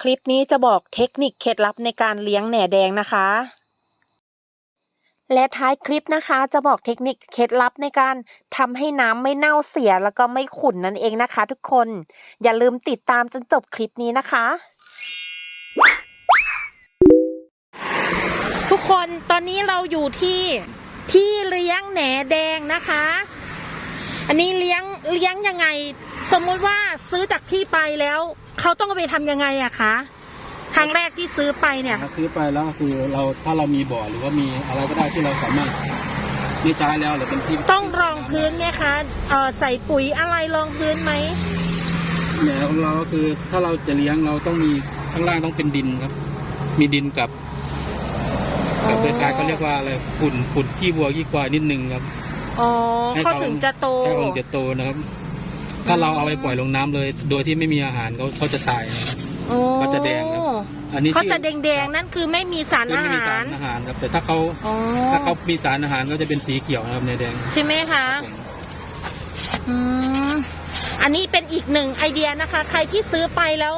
คลิปนี้จะบอกเทคนิคเคล็ดลับในการเลี้ยงแหน่แดงนะคะ และท้ายคลิปนะคะ จะบอกเทคนิคเคล็ดลับในการทำให้น้ำไม่เน่าเสียแล้วก็ไม่ขุ่นนั่นเองนะคะ ทุกคน อย่าลืมติดตามจนจบคลิปนี้นะคะ ทุกคนตอนนี้เราอยู่ที่ที่เลี้ยงแหนแดงนะคะ อันนี้เลี้ยงเลี้ยงยังไง สมมุติว่าซื้อจากพี่ไปแล้ว เขาต้องเอาไปทำยังไงอะคะ ครั้งแรกที่ซื้อไปเนี่ยถ้าซื้อไปแล้วก็คือเราถ้าเรามีบ่อหรือว่ามีอะไรก็ได้ที่เราสามารถไม่ใช้แล้วหรือเป็นที่ต้องรองพื้นไหมคะเออใส่ปุ๋ยอะไรรองพื้นไหม เนี่ยของเราก็คือถ้าเราจะเลี้ยงเราต้องมีข้างล่างต้องเป็นดินครับ มีดินกับกับคล้ายๆเขาเรียกว่าอะไรฝุ่นฝุ่นขี้วัวขี้ควายนิดนึงครับอ๋อให้เขาถึงจะโตแค่คงจะโตนะครับ ถ้าเราเอาไปปล่อยลงน้ำเลย โดยที่ไม่มีอาหารเขาเขาจะตายนะครับ โอ้เขาจะแดงครับ อันนี้เขาที่จะแดงๆ นั่นคือไม่มีสารคืออาไม่มีหาสารรอาหารครับ แต่ถ้าเขาอ๋อถ้าเขามีสารอาหารก็จะเป็นสีเขียวนะครับในแดงใช่ไหมคะผม อืมอันนี้เป็นอีกหนึ่งไอเดียนะคะ ใครที่ซื้อไปแล้ว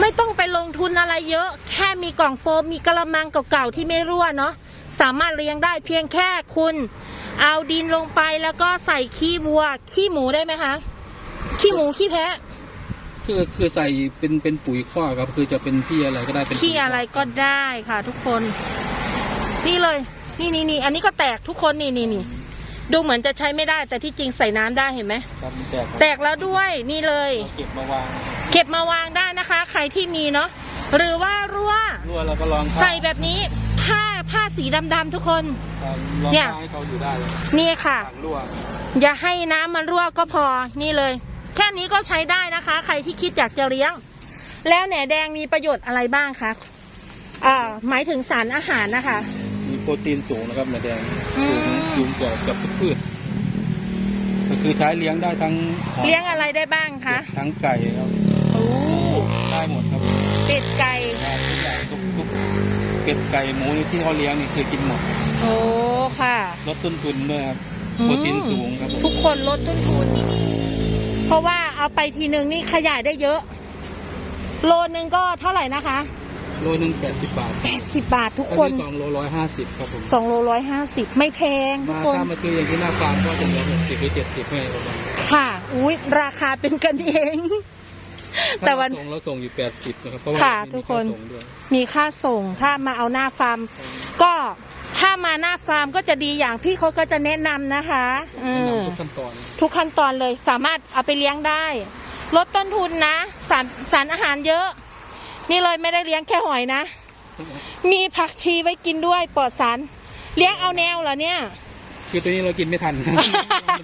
ไม่ต้องไปลงทุนอะไรเยอะ แค่มีกล่องโฟมมีกระมังเก่าๆที่ไม่รั่วเนาะสามารถเลี้ยงได้เพียงแค่คุณ เอาดินลงไปแล้วก็ใส่ขี้วัว ขี้หมูได้ไหมคะ ขี้หมูขี้แพะคือคือใส่เป็นเป็นปุ๋ยข้อกครับ คือจะเป็นที่อะไรก็ได้เป็นขี้อะไรก็ได้ค่ะ ทุกคน นี่เลย นี่นี่นี่อันนี้ก็แตกทุกคนนี่นี่นี่ดูเหมือนจะใช้ไม่ได้ แต่ที่จริงใส่น้ำได้เห็นไหมครับมันแตกแตกแล้วด้วยนี่เลย เราเก็บมาวาง เก็บมาวางได้นะคะ ใครที่มีเนาะหรือว่ารั่วรั่วเราก็ลองผ้าใส่แบบนี้ผ้าผ้าสีดำๆทุกคน ครับลองเนี่ยผ้าให้เขาอยู่ได้เลยนี่ค่ะต่างรั่ว อย่าให้น้ำมันรั่วก็พอนี่เลย แค่นี้ก็ใช้ได้นะคะ ใครที่คิดอยากจะเลี้ยง แล้วแหนแดงมีประโยชน์อะไรบ้างคะอ่าหมายถึงสารอาหารนะคะ มีโปรตีนสูงนะครับในแดงอืสูงมสูงกว่ากับทุกพืชก็คือใช้เลี้ยงได้ทั้งหอเลี้ยงอะไรได้บ้างคะทั้งไก่ครับโอ้ได้หมดครับเป็ดไก่ได้ทุกอย่างทุกทุกเป็ดไก่หมูที่เขาเลี้ยงนี่คือกินหมดโอ้ค่ะ ลดต้นทุนด้วยครับอืมโปรตีนสูงครับผมทุกคนลดต้นทุน เพราะว่าเอาไปทีนึงนี่ขยายได้เยอะ โลนึงก็เท่าไหร่นะคะโลหนึ่งแปดสิบบาท80บาททุกคนก็อสองโลร้อยห้าสิบครับผมสองโลร้อยห้าสิบไม่แพงทุกมาคนถ้ามาซื้ออย่างที่หน้าฟาร์มก็จะเหลือหกสิบหรือเจ็ดสิบให้ประมาณค่ะอุ้ยราคาเป็นกันเอง แต่วันถ้าเราส่งเราส่งอยู่แปดสิบนะครับเพราะว่าค่ะไม่มีทุกคนาส่งด้วยมีค่าส่งถ้ามาเอาหน้าฟาร์มก็ ถ้ามาหน้าฟาร์มก็จะดีอย่างพี่เขาก็จะแนะนำนะคะเอแนะอนำทุกขั้นตอนทุกขั้นตอนเลยสามารถเอาไปเลี้ยงได้ ลดต้นทุนนะ สารสารอาหารเยอะ นี่เลยไม่ได้เลี้ยงแค่หอยนะ มีผักชีไว้กินด้วยปลอดสารเลี้ยงเอาแนวเหรอเนี่ย คือตัวนี้เรากินไม่ทันมัน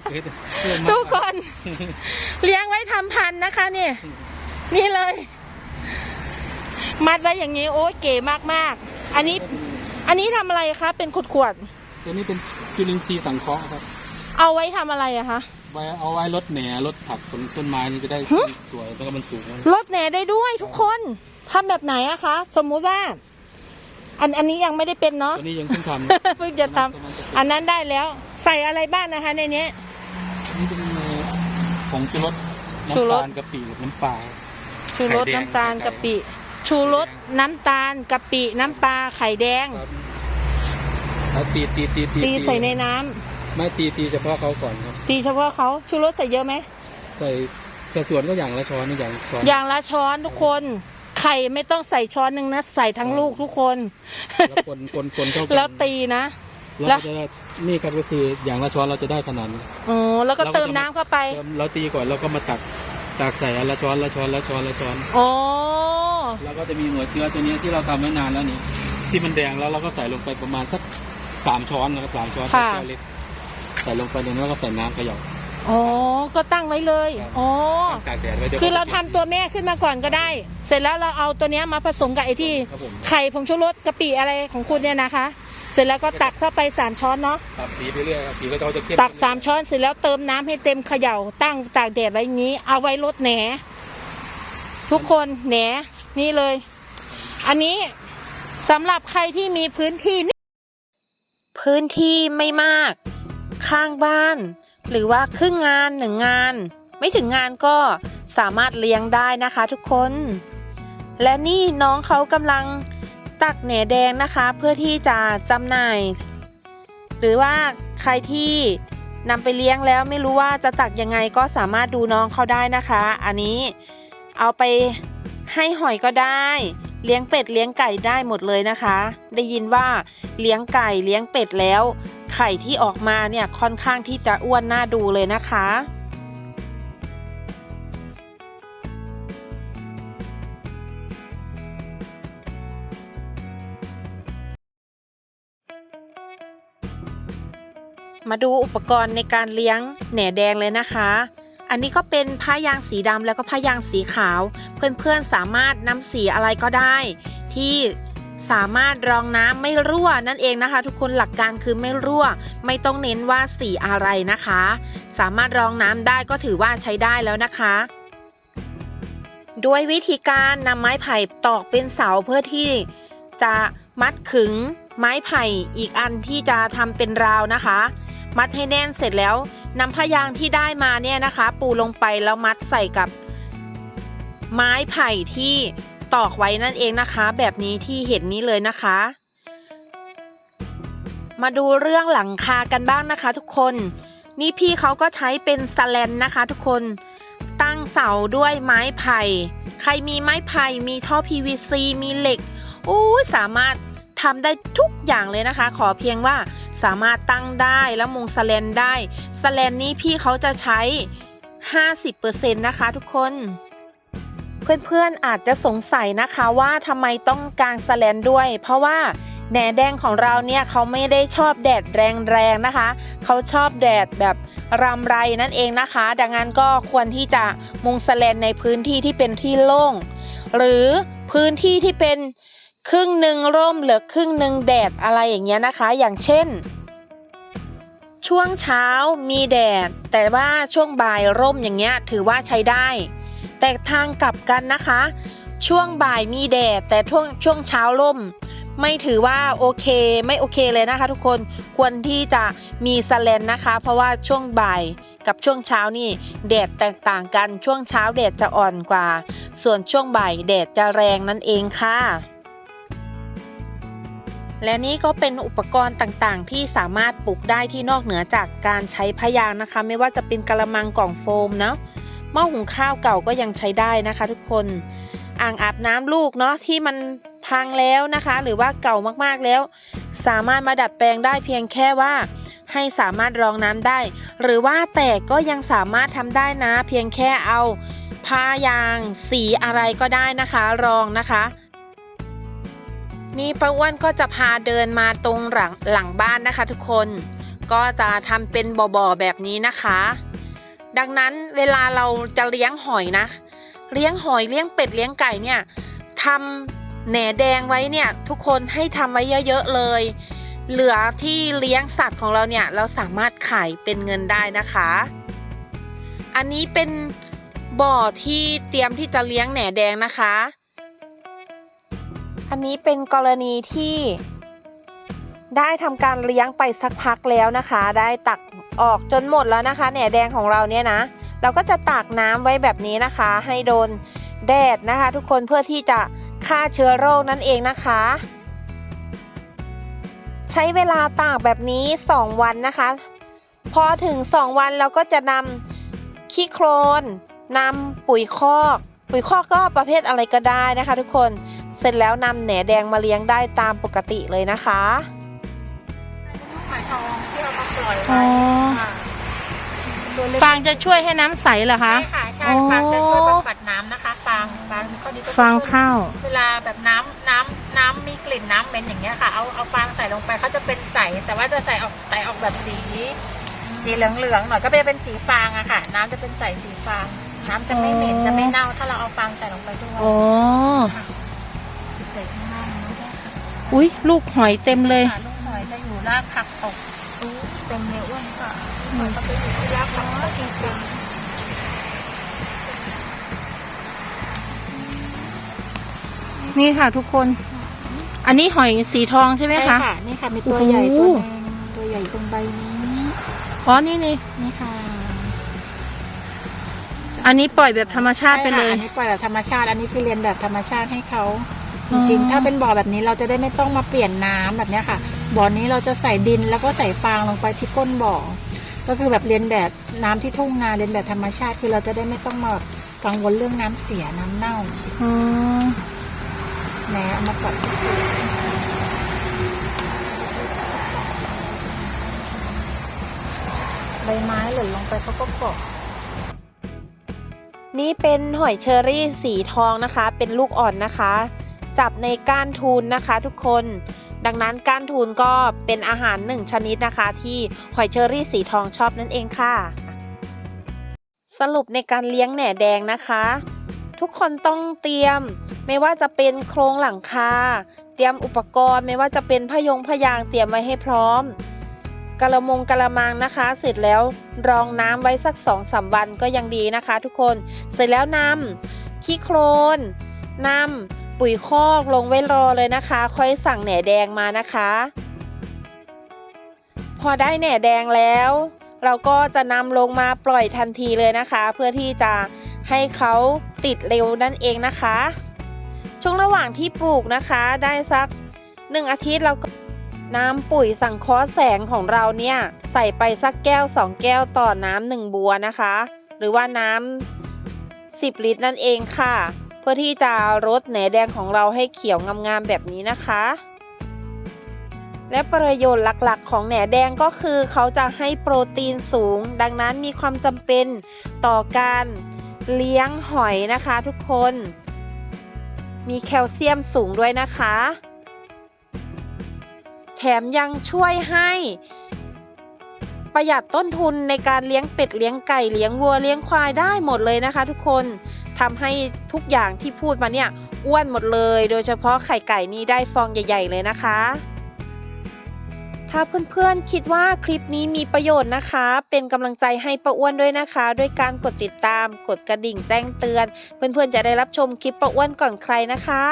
เกิดเรื่องมากทุกคน เลี้ยงไว้ทำพันธุ์นะคะเนี่ยนี่เลย มัดไว้อย่างนี้โอ้ยเก๋มากๆ อันนี้ อันนี้ทำอะไรคะ เป็นขวดขวดตัวนี้เป็นจุลินทรีย์สังเคราะห์ครับ ๆเอาไว้ทำอะไรอะคะ ไว้เอาไว้ลดแหน่ลดผักผลต้นไม้นี่จะได้หึสวยแล้วก็มันสูงลดแหน่ได้ด้วยทุกคนทำแบบไหนอะคะ สมมุติว่า อันอันนี้ยังไม่ได้เป็นเนาะ ตัว นี้ยังเพิ่งทำเพิ่งจะทำอันนั้นได้แล้ว ใส่อะไรบ้างนะคะ ในเนี้ยนี่จะมีผงชูรสชูรน้ำสตาลกะปิน้ำปลา ชูรสไข่แดงน้ำตาลไข่แดงกะปิ ชูรสน้ำตาลกะปิน้ำปลาไข่แดง ครับแล้วตีตีตีตีใส่ในน้ำไม่ตีตีเฉพาะเขาก่อนครับตีเฉพาะเขาชูรสใส่เยอะไหมใส่สัดส่วนก็อย่างละช้อนอย่างช้อนอย่างละช้อนทุกคน ไข่ไม่ต้องใส่ช้อนหนึ่งนะ ใส่ทั้งลูกทุกคน แล้วคนคนคนเข้ากันแล้วตีนะ แล้วก็จะได้นี่ครับก็คืออย่างละช้อนเราจะได้ขนาดนี้ อ๋อแล้วก็เราก็เติมจะมาน้ำเข้าไปเติมเราตีก่อนเราก็มาตักตักใส่อันละช้อนละช้อนละช้อนละช้อน อ๋อ แล้วก็จะมีหัวเชื้อตัวนี้ที่เราทำไว้นานแล้วนี่ที่มันแดงแล้วเราก็ใส่ลงไปประมาณสักสามช้อนนะครับสามช้อนค่ะ แก้วเล็กใส่ลงไปเลยแล้วก็ใส่น้ำเขย่า อ๋อ ก็ตั้งไว้เลย ครับ อ๋อตากแดดไว้ดี๋ยวคือเราทำตัวแม่ขึ้นมาก่อนก็ได้ เสร็จแล้วเราเอาตัวเนี้ยมาผสมกับไอ้ที่ครับผมไข่ผงชูรสกะปิอะไรของคุณเนี่ยนะคะ เสร็จแล้วก็ตักเข้าไปสามช้อนเนาะ ตักสีไปเรื่อยครับสีก็จะเข้มตักสามช้อนเสร็จแล้วเติมน้ำให้เต็มเขย่าตั้งตากแดดไว้อย่างนี้ เอาไว้ลดแหน ทุกคนแหนนี่เลย อันนี้สำหรับใครที่มีพื้นที่ พื้นที่ไม่มาก ข้างบ้าน หรือว่าครึ่งงานหนึ่งงาน ไม่ถึงงานก็สามารถเลี้ยงได้นะคะทุกคน และนี่น้องเขากำลังตักแหนแดงนะคะ เพื่อที่จะจำหน่าย หรือว่าใครที่นำไปเลี้ยงแล้วไม่รู้ว่าจะตักยังไงก็สามารถดูน้องเขาได้นะคะ อันนี้ เอาไปให้หอยก็ได้ เลี้ยงเป็ดเลี้ยงไก่ได้หมดเลยนะคะ ได้ยินว่าเลี้ยงไก่เลี้ยงเป็ดแล้ว ไข่ที่ออกมาเนี่ยค่อนข้างที่จะอ้วนน่าดูเลยนะคะมาดูอุปกรณ์ในการเลี้ยงแหน่แดงเลยนะคะ อันนี้ก็เป็นผ้ายางสีดำแล้วก็ผ้ายางสีขาว เพื่อนๆสามารถนำสีอะไรก็ได้ ที่สามารถรองน้ำไม่รั่วนั่นเองนะคะ ทุกคนหลักการคือไม่รั่ว ไม่ต้องเน้นว่าสีอะไรนะคะ สามารถรองน้ำได้ก็ถือว่าใช้ได้แล้วนะคะด้วยวิธีการนำไม้ไผ่ตอกเป็นเสาเพื่อที่จะมัดขึงไม้ไผ่อีกอันที่จะทำเป็นราวนะคะ มัดให้แน่นเสร็จแล้ว นำผ้ายางที่ได้มาเนี่ยนะคะ ปูลงไปแล้วมัดใส่กับไม้ไผ่ที่ตอกไว้นั่นเองนะคะ แบบนี้ที่เห็นนี้เลยนะคะ มาดูเรื่องหลังคากันบ้างนะคะ ทุกคนนี่พี่เขาก็ใช้เป็นสแลนนะคะ ทุกคนตั้งเสาด้วยไม้ไผ่ ใครมีไม้ไผ่มีท่อ PVC มีเหล็กอู้สามารถทำได้ทุกอย่างเลยนะคะ ขอเพียงว่า สามารถตั้งได้แล้วมุงสแลนได้สแลนนี้พี่เขาจะใช้ 50%นะคะทุกคนเพื่อนๆอาจจะสงสัยนะคะว่าทำไมต้องกางสแลนด้วย เพราะว่าแหนแดงของเราเนี่ยเขาไม่ได้ชอบแดดแรงๆนะคะ เขาชอบแดดแบบรำไรนั่นเองนะคะ ดังนั้นก็ควรที่จะมุงสแลนในพื้นที่ที่เป็นที่โล่ง หรือพื้นที่ที่เป็น ครึ่งหนึ่งร่มเหลือครึ่งหนึ่งแดดอะไรอย่างเงี้ยนะคะ อย่างเช่น ช่วงเช้ามีแดด แต่ว่าช่วงบ่ายร่มอย่างเงี้ยถือว่าใช้ได้ แต่ทางกลับกันนะคะ ช่วงบ่ายมีแดด แต่ช่วงช่วงเช้าร่ม ไม่ถือว่าโอเคไม่โอเคเลยนะคะ ทุกคนควรที่จะมีสแลนนะคะ เพราะว่าช่วงบ่ายกับช่วงเช้านี่แดดแตกต่างกันช่วงเช้าแดดจะอ่อนกว่า ส่วนช่วงบ่ายแดดจะแรงนั่นเองค่ะ และนี่ก็เป็นอุปกรณ์ต่างๆ ที่สามารถปลูกได้ที่นอกเหนือจากการใช้พยางนะคะ ไม่ว่าจะเป็นกระมังกล่องโฟมเนาะหม้อหุงข้าวเก่าก็ยังใช้ได้นะคะ ทุกคนอ่างอาบน้ำลูกเนาะที่มันพังแล้วนะคะ หรือว่าเก่ามากๆแล้ว สามารถมาดัดแปลงได้เพียงแค่ว่าให้สามารถรองน้ำได้ หรือว่าแต่ก็ยังสามารถทำได้นะ เพียงแค่เอาผ้ายาง สีอะไรก็ได้นะคะ รองนะคะ นี่ป้าอ้วนก็จะพาเดินมาตรงหลังหลังบ้านนะคะทุกคน ก็จะทำเป็นบ่อๆแบบนี้นะคะ ดังนั้นเวลาเราจะเลี้ยงหอยนะ เลี้ยงหอยเลี้ยงเป็ดเลี้ยงไก่เนี่ยทำแหนแดงไว้เนี่ยทุกคนให้ทำไว้เยอะๆเลย เหลือที่เลี้ยงสัตว์ของเราเนี่ยเราสามารถขายเป็นเงินได้นะคะ อันนี้เป็นบ่อที่เตรียมที่จะเลี้ยงแหนแดงนะคะ อันนี้เป็นกรณีที่ได้ทำการเลี้ยงไปสักพักแล้วนะคะ ได้ตักออกจนหมดแล้วนะคะแหนแดงของเราเนี่ยนะ เราก็จะตากน้ำไว้แบบนี้นะคะ ให้โดนแดดนะคะ ทุกคนเพื่อที่จะฆ่าเชื้อโรคนั่นเองนะคะ ใช้เวลาตากแบบนี้ 2 วันนะคะ พอถึง 2 วันเราก็จะนำขี้โคลนนำปุ๋ยคอก ปุ๋ยคอกก็ประเภทอะไรก็ได้นะคะ ทุกคน เสร็จแล้วนำแหนแดงมาเลี้ยงได้ตามปกติเลยนะคะหอยทองที่เอามาปล่อยอ๋ไว้อค่ะตัวเล็กฟางจะช่วยให้น้ำใสเหรอคะ ใช่ค่ะใช่อ๋อฟางจะช่วยบำบัดน้ำนะคะฟางฟางข้อดีก็คือฟางข้าว เวลาแบบน้ำน้ำน้ำมีกลิ่นน้ำเหม็นอย่างเงี้ยค่ะ เอาเอาฟางใส่ลงไปเขาจะเป็นใสแต่ว่าจะใส่ออกใส่ออกแบบสีสีเหลืองเหลืองๆหน่อยก็จะเป็นสีฟางอะค่ะ น้ำจะเป็นใสสีฟาง น้ำจะไม่เหม็นอ๋อ จะไม่เน่าถ้าเราเอาฟางใส่ลงไปด้วยอ๋อ ค่ะ อุ้ยลูกหอยเต็มเลยค่ะลูกหอยจะอยู่รากผักตกรู้เต็มเลยอ้วนค่ะหอยก็จะอยู่ที่รากผักตกเต็มนี่ค่ะทุกคน อันนี้หอยสีทองใช่ไหมใช่คะค่ะนี่ค่ะมีตัวโอ้โหใหญ่ตัวหนึงตัวใหญ่ตรงใบนี้อ๋อนี่นี่นี่ค่ะจะอันนี้ปล่อยแบบธรรมชาติไปเลยใช่ค่ะอันนี้ปล่อยแบบธรรมชาติ อันนี้คือเรียนแบบธรรมชาติให้เขาอ๋ จอริงๆ ถ้าเป็นบ่อแบบนี้เราจะได้ไม่ต้องมาเปลี่ยนน้ำแบบเนี้ยค่ะ บ่อนี้เราจะใส่ดินแล้วก็ใส่ฟางลงไปที่ก้นบ่อ ก็คือแบบเรียนแบบน้ำที่ทุ่งนาเรียนแบบธรรมชาติ คือเราจะได้ไม่ต้องมาแบบกังวลเรื่องน้ำเสียน้ำเน่าอ๋อแหนเอามาปล่อยที่สวนใบไม้หล่นลงไปเขาก็เกาะนี่เป็นหอยเชอรี่สีทองนะคะ เป็นลูกอ่อนนะคะ จับในก้านทูนนะคะทุกคน ดังนั้นก้านทูนก็เป็นอาหารหนึ่งชนิดนะคะ ที่หอยเชอรี่สีทองชอบนั่นเองค่ะ สรุปในการเลี้ยงแหน่แดงนะคะ ทุกคนต้องเตรียมไม่ว่าจะเป็นโครงหลังคาเตรียมอุปกรณ์ไม่ว่าจะเป็นพยงพยางเตรียมไว้ให้พร้อมกระมงกระมังนะคะ เสร็จแล้วรองน้ำไว้สักสองสามวันก็ยังดีนะคะ ทุกคนเสร็จแล้วนำขี้โคลนนำ ปุ๋ยคอกลงไว้รอเลยนะคะ ค่อยสั่งแหน่แดงมานะคะ พอได้แหน่แดงแล้ว เราก็จะนำลงมาปล่อยทันทีเลยนะคะ เพื่อที่จะให้เขาติดเร็วนั่นเองนะคะ ช่วงระหว่างที่ปลูกนะคะ ได้สักหนึ่งอาทิตย์เราก็น้ำปุ๋ยสังเคราะห์แสงของเราเนี่ย ใส่ไปสักแก้ว 2 แก้วต่อน้ำหนึ่งบัวนะคะ หรือว่าน้ำ10 ลิตรนั่นเองค่ะ เพื่อที่จะรดแหนแดงของเราให้เขียวงามๆแบบนี้นะคะ และประโยชน์หลักๆ ของแหนแดงก็คือเขาจะให้โปรตีนสูง ดังนั้นมีความจำเป็นต่อการเลี้ยงหอยนะคะทุกคน มีแคลเซียมสูงด้วยนะคะ แถมยังช่วยให้ประหยัดต้นทุนในการเลี้ยงเป็ดเลี้ยงไก่เลี้ยงวัวเลี้ยงควายได้หมดเลยนะคะทุกคน ทำให้ทุกอย่างที่พูดมาเนี่ยอ้วนหมดเลย โดยเฉพาะไข่ไก่นี้ได้ฟองใหญ่ ๆ เลยนะคะ ถ้าเพื่อนๆคิดว่าคลิปนี้มีประโยชน์นะคะ เป็นกำลังใจให้ป้าอ้วนด้วยนะคะ ด้วยการกดติดตาม กดกระดิ่งแจ้งเตือน เพื่อนๆจะได้รับชมคลิปป้าอ้วนก่อนใครนะคะ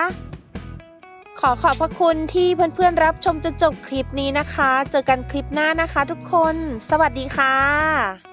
ขอขอบพระคุณที่เพื่อนๆรับชมจนจบคลิปนี้นะคะ เจอกันคลิปหน้านะคะทุกคน สวัสดีค่ะ